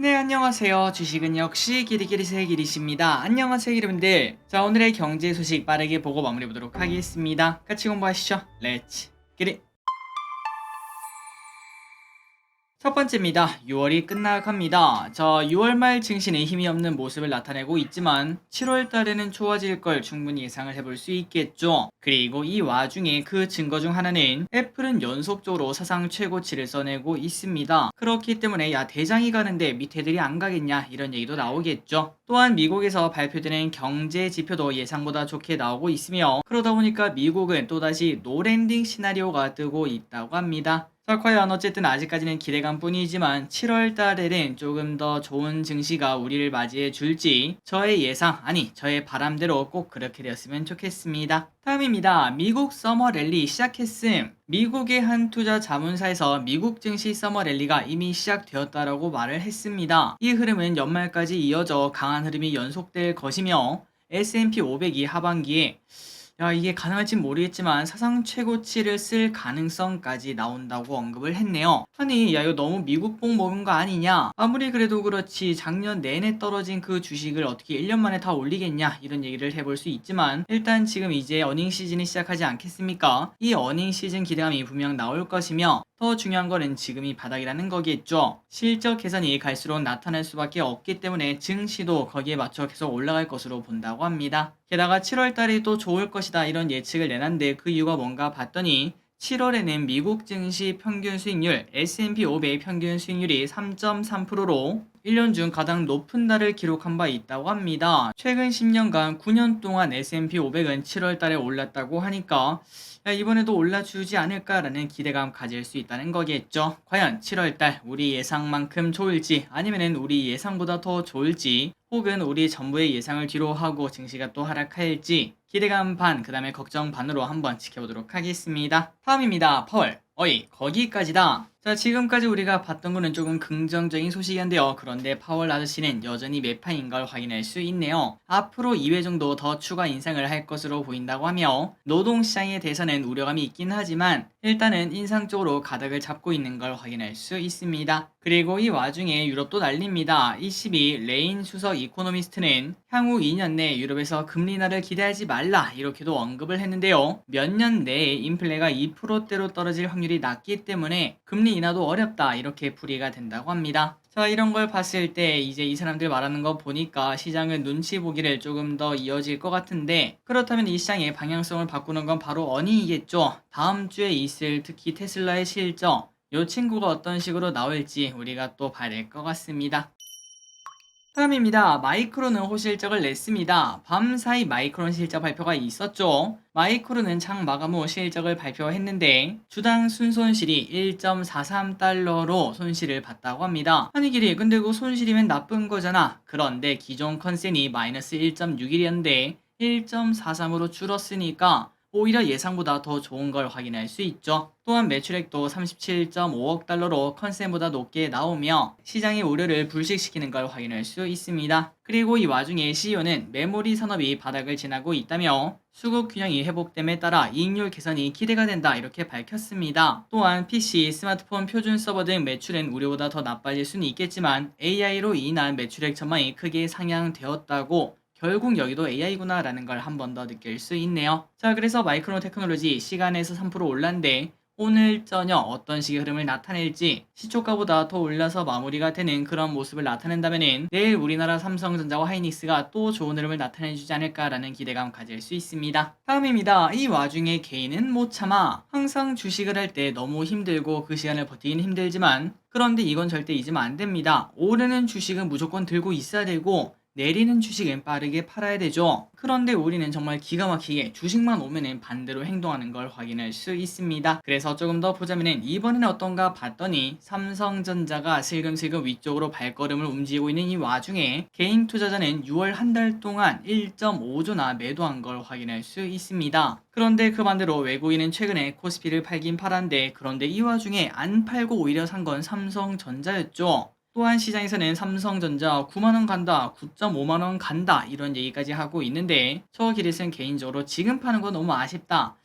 네, 안녕하세요. 주식은 역시 기리기리새 기리십니다. 안녕하세요, 여러분들. 자, 오늘의 경제 소식 빠르게 보고 마무리 보도록 하겠습니다. 같이 공부하시죠. 렛츠 기리. 첫 번째입니다. 6월이 끝나갑니다. 자, 6월 말 증시는 힘이 없는 모습을 나타내고 있지만 7월 달에는 좋아질 걸 충분히 예상을 해볼 수 있겠죠. 그리고 이 와중에 그 증거 중 하나는 애플은 연속적으로 사상 최고치를 써내고 있습니다. 그렇기 때문에 야 대장이 가는데 밑에들이 안 가겠냐 이런 얘기도 나오겠죠. 또한 미국에서 발표되는 경제 지표도 예상보다 좋게 나오고 있으며 그러다 보니까 미국은 또다시 노랜딩 시나리오가 뜨고 있다고 합니다. 자, 과연 어쨌든 아직까지는 기대감 뿐이지만 7월 달에는 조금 더 좋은 증시가 우리를 맞이해 줄지 저의 예상, 아니 저의 바람대로 꼭 그렇게 되었으면 좋겠습니다. 다음입니다. 미국 서머 랠리 시작했음. 미국의 한 투자 자문사에서 미국 증시 서머 랠리가 이미 시작되었다라고 말을 했습니다. 이 흐름은 연말까지 이어져 강한 흐름이 연속될 것이며 S&P 500이 하반기에 야, 이게 가능할지 모르겠지만 사상 최고치를 쓸 가능성까지 나온다고 언급을 했네요. 아니, 야, 이거 너무 미국복 먹은 거 아니냐? 아무리 그래도 그렇지 작년 내내 떨어진 그 주식을 어떻게 1년 만에 다 올리겠냐? 이런 얘기를 해볼 수 있지만 일단 지금 이제 어닝 시즌이 시작하지 않겠습니까? 이 어닝 시즌 기대감이 분명 나올 것이며 더 중요한 거는 지금이 바닥이라는 거겠죠. 실적 개선이 갈수록 나타날 수밖에 없기 때문에 증시도 거기에 맞춰 계속 올라갈 것으로 본다고 합니다. 게다가 7월 달이 또 좋을 것이다 이런 예측을 내놨는데 그 이유가 뭔가 봤더니 7월에는 미국 증시 평균 수익률 S&P 500 평균 수익률이 3.3%로 1년 중 가장 높은 날을 기록한 바 있다고 합니다. 최근 10년간 9년 동안 S&P 500은 7월 달에 올랐다고 하니까 야, 이번에도 올라주지 않을까라는 기대감 가질 수 있다는 거겠죠. 과연 7월 달 우리 예상만큼 좋을지 아니면은 우리 예상보다 더 좋을지 혹은 우리 전부의 예상을 뒤로 하고 증시가 또 하락할지 기대감 반, 그 다음에 걱정 반으로 한번 지켜보도록 하겠습니다. 다음입니다. 펄. 어이, 거기까지다. 자, 지금까지 우리가 봤던 거는 조금 긍정적인 소식이었는데요. 그런데 파월 아저씨는 여전히 매파인 걸 확인할 수 있네요. 앞으로 2회 정도 더 추가 인상을 할 것으로 보인다고 하며 노동시장에 대해서는 우려감이 있긴 하지만 일단은 인상적으로 가닥을 잡고 있는 걸 확인할 수 있습니다. 그리고 이 와중에 유럽도 난립니다. 22 레인 수석 이코노미스트는 향후 2년 내 유럽에서 금리 인하를 기대하지 말라 이렇게도 언급을 했는데요. 몇 년 내에 인플레가 2%대로 떨어질 확률이 낮기 때문에 금리 인하도 어렵다 이렇게 풀이가 된다고 합니다. 자 이런 걸 봤을 때 이제 이 사람들 말하는 거 보니까 시장은 눈치 보기를 조금 더 이어질 것 같은데 그렇다면 이 시장의 방향성을 바꾸는 건 바로 어니이겠죠. 다음 주에 있을 특히 테슬라의 실적 이 친구가 어떤 식으로 나올지 우리가 또 봐야 될 것 같습니다. 다음입니다. 마이크로는 호실적을 냈습니다. 밤사이 마이크론 실적 발표가 있었죠. 마이크로는 장 마감 후 실적을 발표했는데 주당 순손실이 1.43달러로 손실을 봤다고 합니다. 아니 길이 근데 그 손실이면 나쁜 거잖아. 그런데 기존 컨센이 마이너스 1.61이었는데 1.43으로 줄었으니까 오히려 예상보다 더 좋은 걸 확인할 수 있죠. 또한 매출액도 37.5억 달러로 컨센보다 높게 나오며 시장의 우려를 불식시키는 걸 확인할 수 있습니다. 그리고 이 와중에 CEO는 메모리 산업이 바닥을 지나고 있다며 수급 균형이 회복됨에 따라 이익률 개선이 기대가 된다 이렇게 밝혔습니다. 또한 PC, 스마트폰, 표준 서버 등 매출은 우려보다 더 나빠질 수는 있겠지만 AI로 인한 매출액 전망이 크게 상향되었다고 결국 여기도 AI구나 라는 걸 한 번 더 느낄 수 있네요. 자, 그래서 마이크로 테크놀로지 시간에서 3% 올랐는데 오늘 저녁 어떤 식의 흐름을 나타낼지 시초가보다 더 올라서 마무리가 되는 그런 모습을 나타낸다면 내일 우리나라 삼성전자와 하이닉스가 또 좋은 흐름을 나타내주지 않을까라는 기대감 가질 수 있습니다. 다음입니다. 이 와중에 개인은 못 참아. 항상 주식을 할 때 너무 힘들고 그 시간을 버티긴 힘들지만 그런데 이건 절대 잊으면 안 됩니다. 오르는 주식은 무조건 들고 있어야 되고 내리는 주식은 빠르게 팔아야 되죠. 그런데 우리는 정말 기가 막히게 주식만 오면은 반대로 행동하는 걸 확인할 수 있습니다. 그래서 조금 더 보자면은 이번에는 어떤가 봤더니 삼성전자가 슬금슬금 위쪽으로 발걸음을 움직이고 있는 이 와중에 개인 투자자는 6월 한 달 동안 1.5조나 매도한 걸 확인할 수 있습니다. 그런데 그 반대로 외국인은 최근에 코스피를 팔긴 팔았는데 그런데 이 와중에 안 팔고 오히려 산 건 삼성전자였죠. 또한 시장에서는 삼성전자 9만원 간다, 9.5만원 간다 이런 얘기까지 하고 있는데 저 기릿은 개인적으로 지금 파는 건 너무 아쉽다.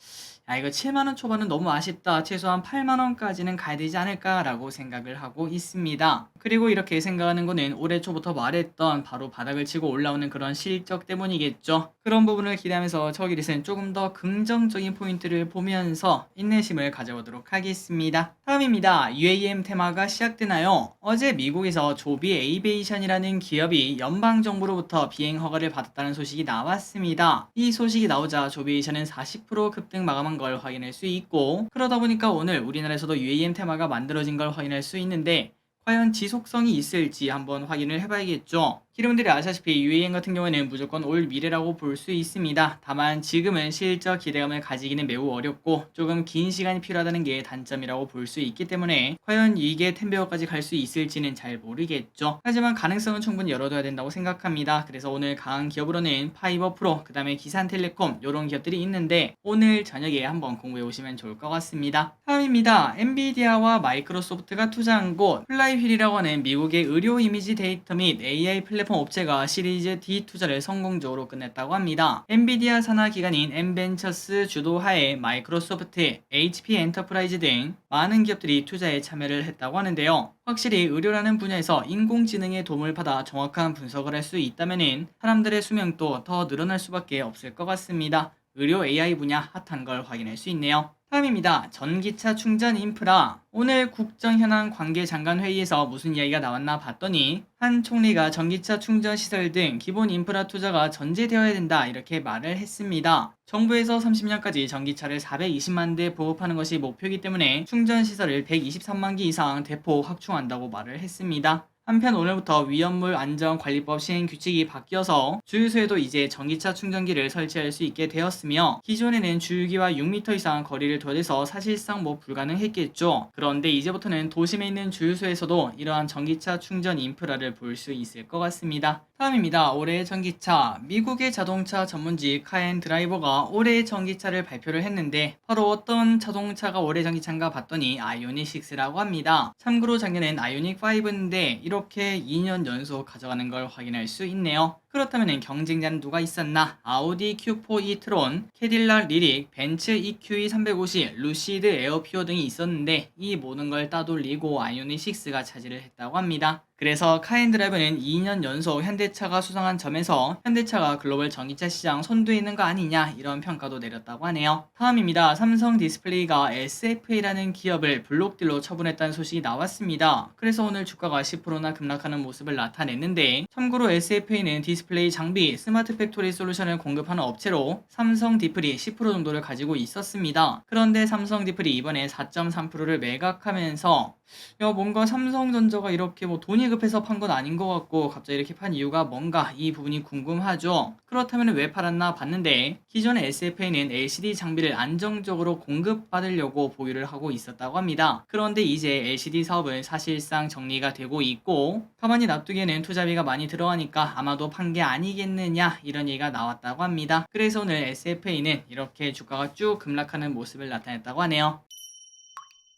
야 이거 7만원 초반은 너무 아쉽다. 최소한 8만원까지는 가야 되지 않을까라고 생각을 하고 있습니다. 그리고 이렇게 생각하는 거는 올해 초부터 말했던 바로 바닥을 치고 올라오는 그런 실적 때문이겠죠. 그런 부분을 기대하면서 저기릿은 조금 더 긍정적인 포인트를 보면서 인내심을 가져보도록 하겠습니다. 다음입니다. UAM 테마가 시작되나요? 어제 미국에서 조비 에이베이션이라는 기업이 연방정부로부터 비행 허가를 받았다는 소식이 나왔습니다. 이 소식이 나오자 조비에이션은 40% 급등 마감한 걸 확인할 수 있고 그러다 보니까 오늘 우리나라에서도 UAM 테마가 만들어진 걸 확인할 수 있는데 과연 지속성이 있을지 한번 확인을 해봐야겠죠. 여러분들이 아시다시피 UAM 같은 경우에는 무조건 올 미래라고 볼 수 있습니다. 다만 지금은 실적 기대감을 가지기는 매우 어렵고 조금 긴 시간이 필요하다는 게 단점이라고 볼 수 있기 때문에 과연 이게 텐베어까지 갈 수 있을지는 잘 모르겠죠. 하지만 가능성은 충분히 열어둬야 된다고 생각합니다. 그래서 오늘 강한 기업으로는 파이버 프로, 그 다음에 기산텔레콤 이런 기업들이 있는데 오늘 저녁에 한번 공부해 오시면 좋을 것 같습니다. 다음입니다. 엔비디아와 마이크로소프트가 투자한 곳 플라이휠이라고 하는 미국의 의료 이미지 데이터 및 AI 플랫폼 업체가 시리즈 D 투자를 성공적으로 끝냈다고 합니다. 엔비디아 산하 기관인 엔벤처스 주도하에 마이크로소프트, HP 엔터프라이즈 등 많은 기업들이 투자에 참여를 했다고 하는데요. 확실히 의료라는 분야에서 인공지능의 도움을 받아 정확한 분석을 할 수 있다면 사람들의 수명도 더 늘어날 수밖에 없을 것 같습니다. 의료 AI 분야 핫한 걸 확인할 수 있네요. 다음입니다. 전기차 충전 인프라. 오늘 국정 현안 관계 장관 회의에서 무슨 이야기가 나왔나 봤더니 한 총리가 전기차 충전 시설 등 기본 인프라 투자가 전제되어야 된다 이렇게 말을 했습니다. 정부에서 30년까지 전기차를 420만 대 보급하는 것이 목표이기 때문에 충전 시설을 123만 기 이상 대폭 확충한다고 말을 했습니다. 한편 오늘부터 위험물 안전관리법 시행 규칙이 바뀌어서 주유소에도 이제 전기차 충전기를 설치할 수 있게 되었으며 기존에는 주유기와 6m 이상 거리를 둬야 돼서 사실상 뭐 불가능했겠죠. 그런데 이제부터는 도심에 있는 주유소에서도 이러한 전기차 충전 인프라를 볼 수 있을 것 같습니다. 다음입니다. 올해의 전기차. 미국의 자동차 전문지 카엔 드라이버가 올해의 전기차를 발표를 했는데 바로 어떤 자동차가 올해 전기차인가 봤더니 아이오닉 6라고 합니다. 참고로 작년엔 아이오닉 5인데 이렇게 2년 연속 가져가는 걸 확인할 수 있네요. 그렇다면 경쟁자는 누가 있었나? 아우디 Q4 e-트론, 캐딜락 리릭, 벤츠 EQE 350, 루시드 에어피어 등이 있었는데 이 모든 걸 따돌리고 아이오닉 6가 차지를 했다고 합니다. 그래서 카엔드라이브는 2년 연속 현대차가 수상한 점에서 현대차가 글로벌 전기차 시장 선두에 있는 거 아니냐 이런 평가도 내렸다고 하네요. 다음입니다. 삼성 디스플레이가 SFA라는 기업을 블록딜로 처분했다는 소식이 나왔습니다. 그래서 오늘 주가가 10%나 급락하는 모습을 나타냈는데 참고로 SFA는 디스플레이 장비, 스마트 팩토리 솔루션을 공급하는 업체로 삼성 디플이 10% 정도를 가지고 있었습니다. 그런데 삼성 디플이 이번에 4.3%를 매각하면서 야 뭔가 삼성전자가 이렇게 뭐 돈이 급해서 판 건 아닌 것 같고 갑자기 이렇게 판 이유가 뭔가 이 부분이 궁금하죠. 그렇다면 왜 팔았나 봤는데 기존의 SFA는 LCD 장비를 안정적으로 공급받으려고 보유를 하고 있었다고 합니다. 그런데 이제 LCD 사업은 사실상 정리가 되고 있고 가만히 놔두기에는 투자비가 많이 들어가니까 아마도 판게 아니겠느냐 이런 얘기가 나왔다고 합니다. 그래서 오늘 SFA는 이렇게 주가가 쭉 급락하는 모습을 나타냈다고 하네요.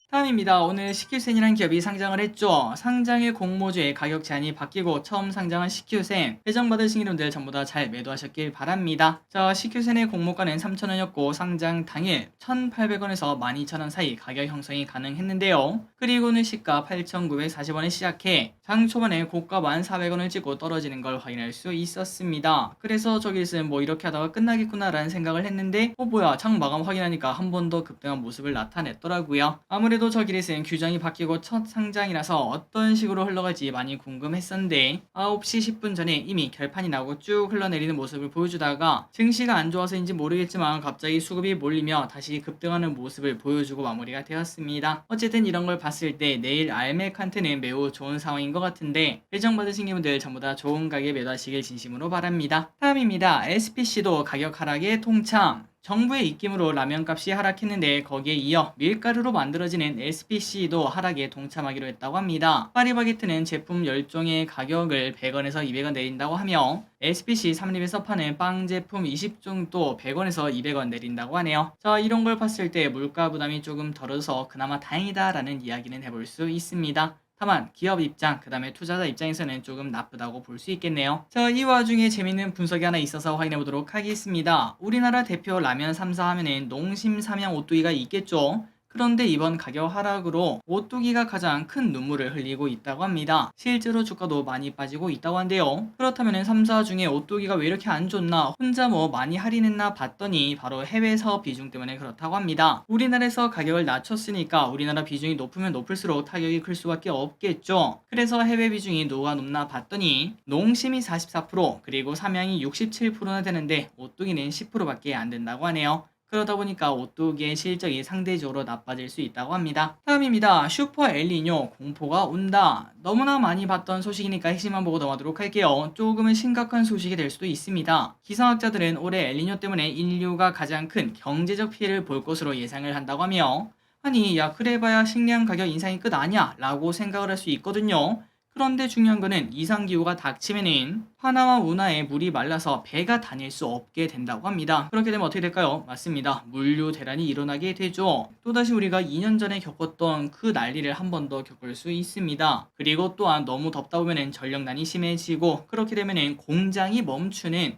다음입니다. 오늘 CQ센이라는 기업이 상장을 했죠. 상장일 공모주의 가격 제한이 바뀌고 처음 상장한 CQ센 배정받으신 이름들 전부 다 잘 매도하셨길 바랍니다. 자, CQ센의 공모가는 3,000원이었고 상장 당일 1,800원에서 12,000원 사이 가격 형성이 가능했는데요. 그리고는 시가 8,940원에 시작해 장 초반에 고가 1,400원을 찍고 떨어지는 걸 확인할 수 있었습니다. 그래서 저기는 뭐 이렇게 하다가 끝나겠구나라는 생각을 했는데 어 뭐야 장 마감 확인하니까 한 번 더 급등한 모습을 나타냈더라고요. 아무래도 저 길에서는 규정이 바뀌고 첫 상장이라서 어떤 식으로 흘러갈지 많이 궁금했었는데 9시 10분 전에 이미 결판이 나고 쭉 흘러내리는 모습을 보여주다가 증시가 안 좋아서인지 모르겠지만 갑자기 수급이 몰리며 다시 급등하는 모습을 보여주고 마무리가 되었습니다. 어쨌든 이런 걸 봤을 때 내일 알메칸테는 매우 좋은 상황인 것 같은데 배정받으신 분들 전부 다 좋은 가격에 매도하시길 진심으로 바랍니다. 다음입니다. SPC도 가격 하락에 통참 정부의 입김으로 라면값이 하락했는데 거기에 이어 밀가루로 만들어지는 SPC도 하락에 동참하기로 했다고 합니다. 파리바게트는 제품 10종의 가격을 100원에서 200원 내린다고 하며 SPC 3립에서 파는 빵 제품 20종도 100원에서 200원 내린다고 하네요. 자 이런 걸 봤을 때 물가 부담이 조금 덜어서 그나마 다행이다라는 이야기는 해볼 수 있습니다. 다만 기업 입장, 그 다음에 투자자 입장에서는 조금 나쁘다고 볼 수 있겠네요. 자, 이 와중에 재밌는 분석이 하나 있어서 확인해 보도록 하겠습니다. 우리나라 대표 라면 3사 하면은 농심, 삼양, 오뚜기가 있겠죠. 그런데 이번 가격 하락으로 오뚜기가 가장 큰 눈물을 흘리고 있다고 합니다. 실제로 주가도 많이 빠지고 있다고 한데요. 그렇다면 3사 중에 오뚜기가 왜 이렇게 안 좋나 혼자 뭐 많이 할인했나 봤더니 바로 해외 사업 비중 때문에 그렇다고 합니다. 우리나라에서 가격을 낮췄으니까 우리나라 비중이 높으면 높을수록 타격이 클 수밖에 없겠죠. 그래서 해외 비중이 누가 높나 봤더니 농심이 44% 그리고 삼양이 67%나 되는데 오뚜기는 10%밖에 안 된다고 하네요. 그러다 보니까 오뚜기의 실적이 상대적으로 나빠질 수 있다고 합니다. 다음입니다. 슈퍼 엘니뇨 공포가 온다. 너무나 많이 봤던 소식이니까 핵심만 보고 넘어가도록 할게요. 조금은 심각한 소식이 될 수도 있습니다. 기상학자들은 올해 엘니뇨 때문에 인류가 가장 큰 경제적 피해를 볼 것으로 예상을 한다고 하며 아니 야 그래봐야 식량 가격 인상이 끝 아니야 라고 생각을 할 수 있거든요. 그런데 중요한 거는 이상기후가 닥치면은 하나와 운하에 물이 말라서 배가 다닐 수 없게 된다고 합니다. 그렇게 되면 어떻게 될까요? 맞습니다. 물류 대란이 일어나게 되죠. 또다시 우리가 2년 전에 겪었던 그 난리를 한 번 더 겪을 수 있습니다. 그리고 또한 너무 덥다 보면은 전력난이 심해지고 그렇게 되면은 공장이 멈추는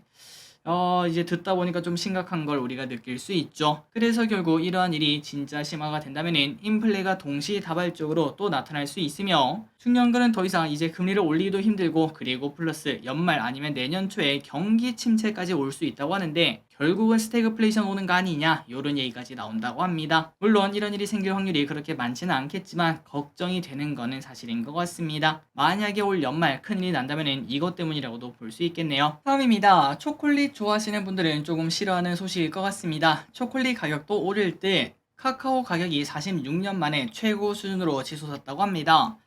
어, 이제 듣다 보니까 좀 심각한 걸 우리가 느낄 수 있죠. 그래서 결국 이러한 일이 진짜 심화가 된다면 인플레가 동시다발적으로 또 나타날 수 있으며 거는 더 이상 이제 금리를 올리기도 힘들고 그리고 플러스 연말 아니면 내년 초에 경기 침체까지 올 수 있다고 하는데 결국은 스태그플레이션 오는 거 아니냐 이런 얘기까지 나온다고 합니다. 물론 이런 일이 생길 확률이 그렇게 많지는 않겠지만 걱정이 되는 거는 사실인 것 같습니다. 만약에 올 연말 큰일이 난다면 이것 때문이라고도 볼 수 있겠네요. 다음입니다. 초콜릿 좋아하시는 분들은 조금 싫어하는 소식일 것 같습니다. 초콜릿 가격도 오를 때 카카오 가격이 46년 만에 최고 수준으로 치솟았다고 합니다.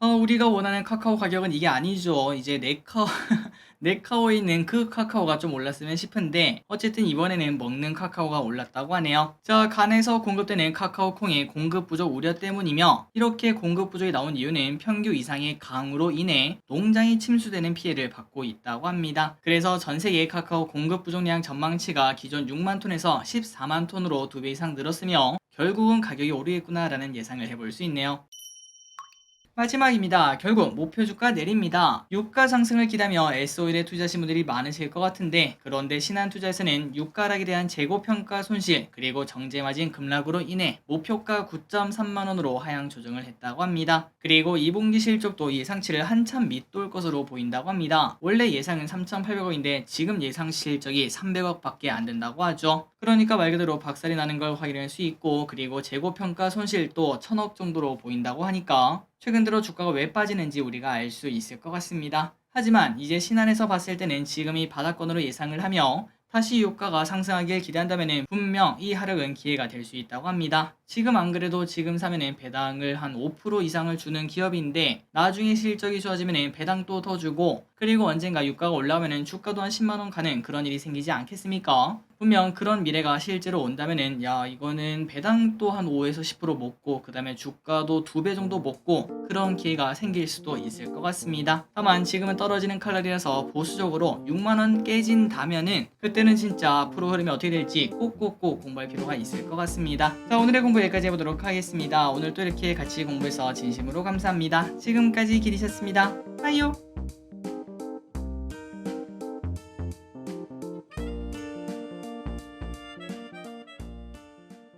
어, 우리가 원하는 카카오 가격은 이게 아니죠. 이제 네카 네카오에 있는 그 카카오가 좀 올랐으면 싶은데 어쨌든 이번에는 먹는 카카오가 올랐다고 하네요. 자, 간에서 공급되는 카카오 콩의 공급 부족 우려 때문이며 이렇게 공급 부족이 나온 이유는 평균 이상의 강우로 인해 농장이 침수되는 피해를 받고 있다고 합니다. 그래서 전 세계 카카오 공급 부족량 전망치가 기존 6만 톤에서 14만 톤으로 두 배 이상 늘었으며 결국은 가격이 오르겠구나라는 예상을 해볼 수 있네요. 마지막입니다. 결국 목표 주가 내립니다. 유가 상승을 기다며 S오일에 투자하신 분들이 많으실 것 같은데 그런데 신한투자에서는 유가락에 대한 재고평가 손실 그리고 정제마진 급락으로 인해 목표가 9.3만원으로 하향 조정을 했다고 합니다. 그리고 2분기 실적도 예상치를 한참 밑돌 것으로 보인다고 합니다. 원래 예상은 3,800억인데 지금 예상 실적이 300억밖에 안 된다고 하죠. 그러니까 말 그대로 박살이 나는 걸 확인할 수 있고 그리고 재고평가 손실도 1000억 정도로 보인다고 하니까 최근 들어 주가가 왜 빠지는지 우리가 알 수 있을 것 같습니다. 하지만 이제 신안에서 봤을 때는 지금이 바닥권으로 예상을 하며 다시 유가가 상승하길 기대한다면 분명 이 하락은 기회가 될 수 있다고 합니다. 지금 안 그래도 지금 사면은 배당을 한 5% 이상을 주는 기업인데 나중에 실적이 좋아지면 배당도 더 주고 그리고 언젠가 유가가 올라오면 주가도 한 10만원 가는 그런 일이 생기지 않겠습니까? 분명 그런 미래가 실제로 온다면은 야 이거는 배당도 한 5에서 10% 먹고 그 다음에 주가도 두배 정도 먹고 그런 기회가 생길 수도 있을 것 같습니다. 다만 지금은 떨어지는 칼날이라서 보수적으로 6만원 깨진다면은 그때는 진짜 앞으로 흐름이 어떻게 될지 꼭꼭꼭 공부할 필요가 있을 것 같습니다. 자 오늘의 공부 여기까지 해보도록 하겠습니다. 오늘 또 이렇게 같이 공부해서 진심으로 감사합니다. 지금까지 기리셨습니다. 빠이요.